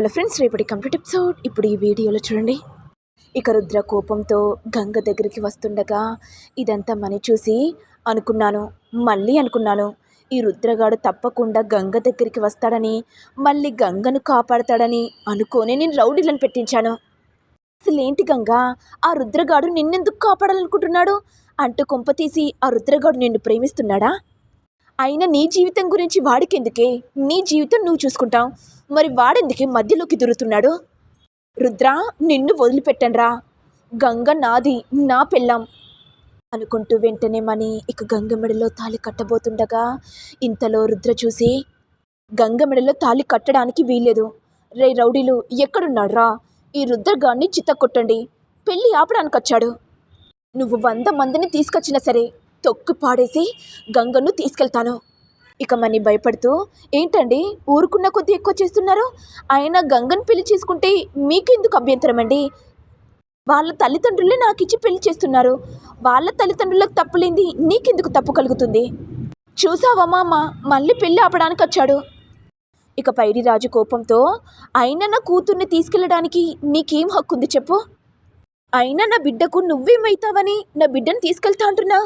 Hello friends రేపటి complete episode. ఇప్పుడు ఈ వీడియోలో చూడండి. ఇక రుద్ర కోపంతో గంగ దగ్గరికి వస్తుండగా ఇదంతా మని చూసి అనుకున్నాను మళ్ళీ అనుకున్నాను. ఈ రుద్రగాడు తప్పకుండా గంగ దగ్గరికి వస్తాడని మళ్ళీ గంగను కాపాడతాడని అనుకోని నేను రౌడీలను పెట్టించాను. అసలు ఏంటి గంగ? ఆ రుద్రగాడు నిన్నెందుకు కాపాడాలనుకుంటున్నాడు? అంటూ కొంప తీసి ఆ రుద్రగాడు నిన్ను ప్రేమిస్తున్నాడా? అయినా నీ జీవితం గురించి వాడికెందుకే? నీ జీవితం నువ్వు చూసుకుంటావు. మరి వాడెందుకే మధ్యలోకి దొరుకుతున్నాడు రుద్ర నిన్ను వదిలిపెట్టండ్రా గంగ నాది నా పెళ్ళాం. అనుకుంటూ వెంటనే మని ఇక గంగ మెడలో తాళి కట్టబోతుండగా ఇంతలో రుద్ర చూసి గంగ మెడలో తాళి కట్టడానికి వీల్లేదు. రే రౌడీలు ఎక్కడున్నాడ్రా? ఈ రుద్రగాన్ని చిత్త కొట్టండి పెళ్ళి ఆపడానికి వచ్చాడు నువ్వు వంద మందిని తీసుకొచ్చినా సరే తొక్కు పాడేసి గంగను తీసుకెళ్తాను. ఇక మని భయపడుతూ ఏంటండి? ఊరుకున్న కొద్దీ ఎక్కువ చేస్తున్నారు? ఆయన గంగను పెళ్ళి చేసుకుంటే మీకెందుకు అభ్యంతరం అండి వాళ్ళ తల్లిదండ్రులే నాకు ఇచ్చి పెళ్ళి చేస్తున్నారు. వాళ్ళ తల్లిదండ్రులకు తప్పులేంది నీకెందుకు తప్పు కలుగుతుంది? చూసావా మామ? మళ్ళీ పెళ్ళి ఆపడానికి వచ్చాడు. ఇక పైడి రాజు కోపంతో అయినా నా కూతుర్ని తీసుకెళ్ళడానికి నీకేం హక్కు ఉంది చెప్పు? అయినా నా బిడ్డకు నువ్వేమైతావని నా బిడ్డను తీసుకెళ్తా అంటున్నా?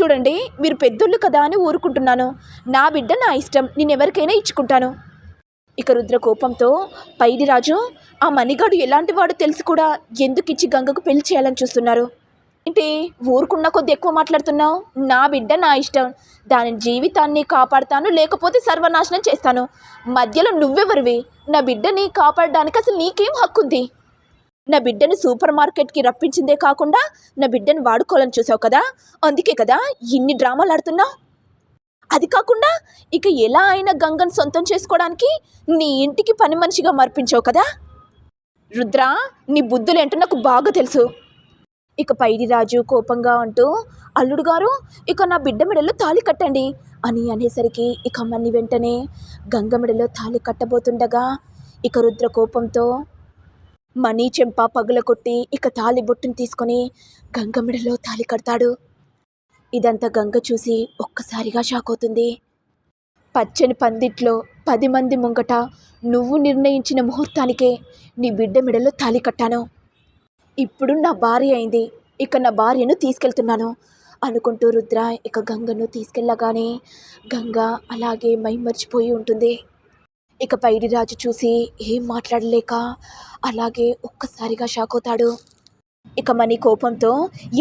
చూడండి మీరు పెద్దోళ్ళు కదా అని ఊరుకుంటున్నాను. నా బిడ్డ నా ఇష్టం నేను ఎవరికైనా ఇచ్చుకుంటాను. ఇక రుద్ర కోపంతో పైడి రాజు ఆ మణిగాడు ఎలాంటి వాడు తెలిసి కూడా ఎందుకు ఇచ్చి గంగకు పెళ్ళి చేయాలని చూస్తున్నారు? ఏంటి ఊరుకున్న కొద్ది ఎక్కువ మాట్లాడుతున్నావు? నా బిడ్డ నా ఇష్టం దాని జీవితాన్ని కాపాడుతాను లేకపోతే సర్వనాశనం చేస్తాను. మధ్యలో నువ్వెవరివి? నా బిడ్డని కాపాడడానికి అసలు నీకేం హక్కు ఉంది నా బిడ్డను సూపర్ మార్కెట్కి రప్పించిందే కాకుండా నా బిడ్డను వాడుకోవాలని చూసావు కదా? అందుకే కదా ఇన్ని డ్రామాలు ఆడుతున్నావు అది కాకుండా ఇక ఎలా అయినా గంగను సొంతం చేసుకోవడానికి నీ ఇంటికి పని మనిషిగా మార్పించావు కదా? రుద్ర నీ బుద్ధులేంటో నాకు బాగా తెలుసు. ఇక పైడి రాజు కోపంగా అంటూ అల్లుడు గారు ఇక నా బిడ్డ మెడలో తాళి కట్టండి అని అనేసరికి ఇక మన్ని వెంటనే గంగ మెడలో తాళి కట్టబోతుండగా ఇక రుద్ర కోపంతో మనీ చెంప పగులకొట్టి ఇక తాలి బొట్టును తీసుకొని గంగమిడలో తాలి కడతాడు. ఇదంతా గంగ చూసి ఒక్కసారిగా షాక్ అవుతుంది. పచ్చని పందిట్లో పది మంది ముంగట నువ్వు నిర్ణయించిన ముహూర్తానికే నీ బిడ్డ మెడలో తాలి కట్టాను. ఇప్పుడు నా భార్య అయింది ఇక నా భార్యను తీసుకెళ్తున్నాను అనుకుంటూ రుద్ర ఇక గంగను తీసుకెళ్ళగానే గంగ అలాగే మైమర్చిపోయి ఉంటుంది. ఇక పైడి రాజు చూసి ఏం మాట్లాడలేక అలాగే ఒక్కసారిగా షాక్ అవుతాడు. ఇక మనీ కోపంతో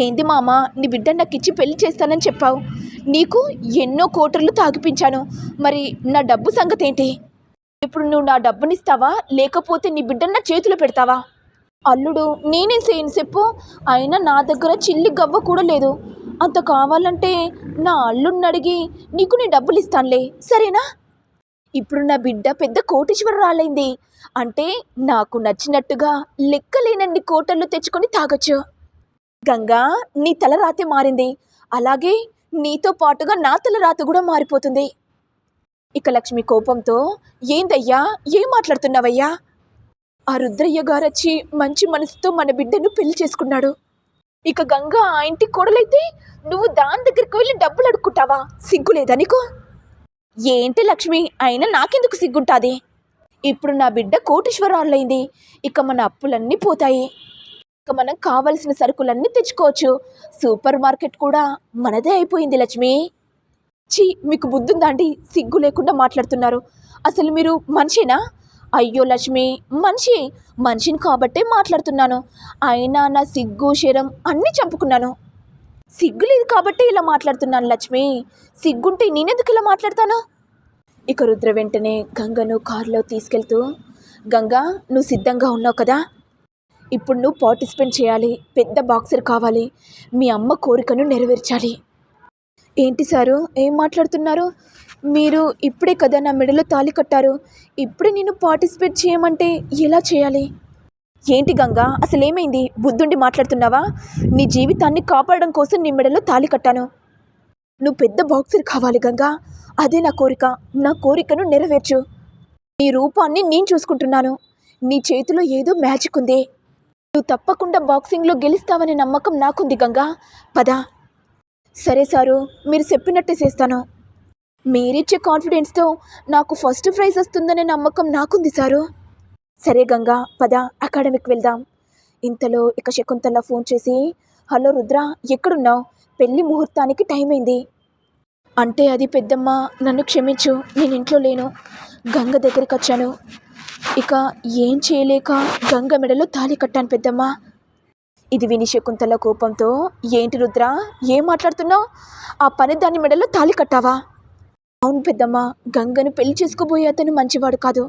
ఏంది మామ నీ బిడ్డ నాకు ఇచ్చి పెళ్ళి చేస్తానని చెప్పావు. నీకు ఎన్నో కోటర్లు తాగిపించాను. మరి నా డబ్బు సంగతి ఏంటి ఇప్పుడు నువ్వు నా డబ్బునిస్తావా? లేకపోతే నీ బిడ్డను నా చేతిలో పెడతావా? అల్లుడు నేనే చేయను చెప్పు. అయినా నా దగ్గర చిల్లి గవ్వ కూడా లేదు. అంత కావాలంటే నా అల్లుడిని అడిగి నీకు నీ డబ్బులు ఇస్తానులే సరేనా? ఇప్పుడు నా బిడ్డ పెద్ద కోటీశ్వరరాలైంది. అంటే నాకు నచ్చినట్టుగా లెక్కలేనన్ని కోటలు తెచ్చుకొని తాగొచ్చు. గంగా నీ తలరాతి మారింది. అలాగే నీతో పాటుగా నా తలరాతి కూడా మారిపోతుంది. ఇక లక్ష్మి కోపంతో ఏందయ్యా? ఏం మాట్లాడుతున్నావయ్యా? ఆ రుద్రయ్య గారొచ్చి మంచి మనసుతో మన బిడ్డను పెళ్ళి చేసుకున్నాడు. ఇక గంగా ఆ ఇంటి కోడలైతే నువ్వు దాని దగ్గరికి వెళ్ళి డబ్బులు అడుక్కుంటావా? సిగ్గులేదా నీకు? ఏంటి లక్ష్మి? అయినా నాకెందుకు సిగ్గుంటుంది? ఇప్పుడు నా బిడ్డ కోటీశ్వరాలైంది ఇక మన అప్పులన్నీ పోతాయి. ఇక మనం కావలసిన సరుకులన్నీ తెచ్చుకోవచ్చు. సూపర్ మార్కెట్ కూడా మనదే అయిపోయింది లక్ష్మి. ఛీ మీకు బుద్ధుందా అండి? సిగ్గు లేకుండా మాట్లాడుతున్నారు. అసలు మీరు మనిషేనా? అయ్యో లక్ష్మి మనిషి. మనిషిని కాబట్టే మాట్లాడుతున్నాను. అయినా నా సిగ్గు శరం అన్నీ చంపుకున్నాను. సిగ్గు లేదు కాబట్టి ఇలా మాట్లాడుతున్నాను లక్ష్మి. సిగ్గుంటే నేనెందుకు ఇలా మాట్లాడతాను? ఇక రుద్ర వెంటనే గంగను కారులో తీసుకెళ్తూ గంగా నువ్వు సిద్ధంగా ఉన్నావు కదా? ఇప్పుడు నువ్వు పార్టిసిపేట్ చేయాలి పెద్ద బాక్సర్ కావాలి మీ అమ్మ కోరికను నెరవేర్చాలి. ఏంటి సారు? ఏం మాట్లాడుతున్నారు? మీరు ఇప్పుడే కదా నా మెడలో తాళి కట్టారు. ఇప్పుడే నేను పార్టిసిపేట్ చేయమంటే ఎలా చేయాలి? ఏంటి గంగా? అసలేమైంది? బుద్ధుండి మాట్లాడుతున్నావా? నీ జీవితాన్ని కాపాడడం కోసం నీ మెడలో తాళి కట్టాను. నువ్వు పెద్ద బాక్సర్ కావాలి గంగా. అదే నా కోరిక. నా కోరికను నెరవేర్చు. నీ రూపాన్ని నేను చూసుకుంటున్నాను. నీ చేతిలో ఏదో మ్యాజిక్ ఉంది. నువ్వు తప్పకుండా బాక్సింగ్లో గెలుస్తావనే నమ్మకం నాకుంది గంగా. పద. సరే సారు మీరు చెప్పినట్టే చేస్తాను. మీరిచ్చే కాన్ఫిడెన్స్తో నాకు ఫస్ట్ ప్రైజ్ వస్తుందనే నమ్మకం నాకుంది సారు. సరే గంగా పద అకాడమిక్ వెళ్దాం. ఇంతలో ఇక శకుంతల ఫోన్ చేసి హలో రుద్ర ఎక్కడున్నావు? పెళ్ళి ముహూర్తానికి టైం అయింది అంటే అది పెద్దమ్మ నన్ను క్షమించు నేను ఇంట్లో లేను. గంగ దగ్గరికి వచ్చాను. ఇక ఏం చేయలేక గంగ మెడలో తాళి కట్టాను పెద్దమ్మ. ఇది విని శకుంతల కోపంతో ఏంటి రుద్ర ఏం మాట్లాడుతున్నావు? ఆ పని దాని మెడలో తాళి కట్టావా? అవును పెద్దమ్మ గంగను పెళ్ళి చేసుకోబోయే అతను మంచివాడు కాదు.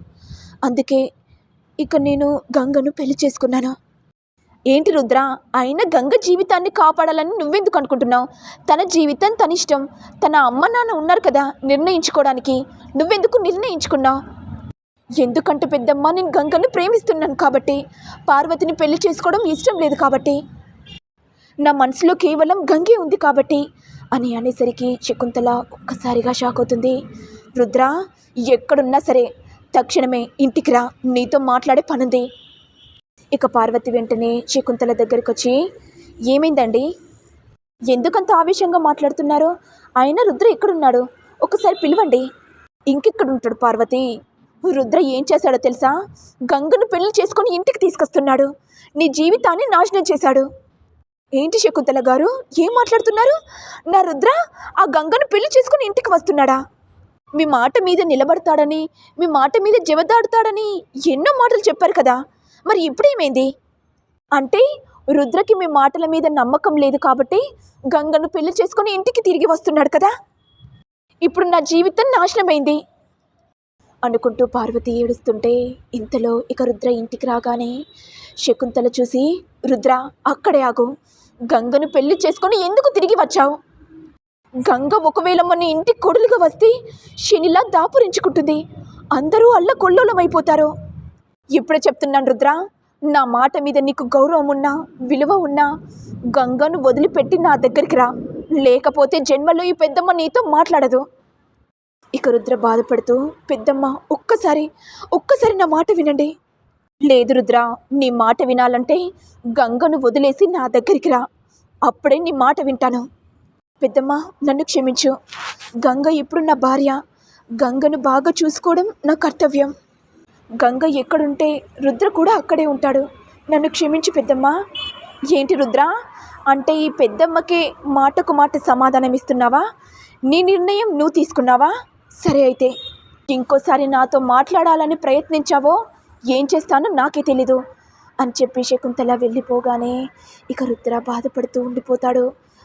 అందుకే ఇక నేను గంగను పెళ్ళి చేసుకున్నాను. ఏంటి రుద్ర? అయినా గంగ జీవితాన్ని కాపాడాలని నువ్వెందుకు అనుకుంటున్నావు? తన జీవితం తన ఇష్టం తన అమ్మ నాన్న ఉన్నారు కదా నిర్ణయించుకోవడానికి. నువ్వెందుకు నిర్ణయించుకున్నావు? ఎందుకంటే పెద్దమ్మ నేను గంగను ప్రేమిస్తున్నాను కాబట్టి. పార్వతిని పెళ్ళి చేసుకోవడం ఇష్టం లేదు కాబట్టి. నా మనసులో కేవలం గంగే ఉంది కాబట్టి. అని అనేసరికి శకుంతల ఒక్కసారిగా షాక్ అవుతుంది. రుద్ర ఎక్కడున్నా సరే తక్షణమే ఇంటికి రా నీతో మాట్లాడే పనుంది. ఇక పార్వతి వెంటనే శకుంతల దగ్గరికి వచ్చి ఏమైందండి? ఎందుకంత ఆవేశంగా మాట్లాడుతున్నారు? ఆయన రుద్ర ఎక్కడున్నాడు? ఒకసారి పిలవండి. ఇంకెక్కడుంటాడు పార్వతి? రుద్ర ఏం చేశాడో తెలుసా? గంగను పెళ్ళి చేసుకొని ఇంటికి తీసుకొస్తున్నాడు. నీ జీవితాన్ని నాశనం చేశాడు. ఏంటి శకుంతల గారు? ఏం మాట్లాడుతున్నారు? నా రుద్ర ఆ గంగను పెళ్ళి చేసుకుని ఇంటికి వస్తున్నాడా? మీ మాట మీద నిలబడతాడని మీ మాట మీద జవదాడుతాడని ఎన్నో మాటలు చెప్పారు కదా. మరి ఇప్పుడేమైంది? అంటే రుద్రకి మీ మాటల మీద నమ్మకం లేదు కాబట్టి గంగను పెళ్ళి చేసుకొని ఇంటికి తిరిగి వస్తున్నాడు కదా. ఇప్పుడు నా జీవితం నాశనమైంది. అనుకుంటూ పార్వతి ఏడుస్తుంటే ఇంతలో ఇక రుద్ర ఇంటికి రాగానే శకుంతల చూసి రుద్ర అక్కడే ఆగు. గంగను పెళ్ళి చేసుకొని ఎందుకు తిరిగి వచ్చావు? గంగ ఒకవేళ మన ఇంటి కొడులుగా వస్తే శనిలా దాపురించుకుంటుంది. అందరూ అల్ల కొల్లోలమైపోతారు ఇప్పుడే చెప్తున్నాను రుద్ర నా మాట మీద నీకు గౌరవం ఉన్నా విలువ ఉన్నా గంగను వదిలిపెట్టి నా దగ్గరికి రా. లేకపోతే జన్మలో ఈ పెద్దమ్మ నీతో మాట్లాడదు. ఇక రుద్ర బాధపడుతూ పెద్దమ్మ ఒక్కసారి ఒక్కసారి నా మాట వినండి. లేదు రుద్ర నీ మాట వినాలంటే గంగను వదిలేసి నా దగ్గరికి రా. అప్పుడే నీ మాట వింటాను. పెద్దమ్మ నన్ను క్షమించు. గంగ ఇప్పుడు నా భార్య? గంగను బాగా చూసుకోవడం నా కర్తవ్యం. గంగ ఎక్కడుంటే రుద్ర కూడా అక్కడే ఉంటాడు. నన్ను క్షమించు పెద్దమ్మ. ఏంటి రుద్ర? అంటే ఈ పెద్దమ్మకే మాటకు మాట సమాధానం ఇస్తున్నావా? నీ నిర్ణయం నువ్వు తీసుకున్నావా? సరే అయితే. ఇంకోసారి నాతో మాట్లాడాలని ప్రయత్నించావో? ఏం చేస్తానో నాకే తెలీదు. అని చెప్పి శకుంతల వెళ్ళిపోగానే ఇక రుద్ర బాధపడుతూ ఉండిపోతాడు.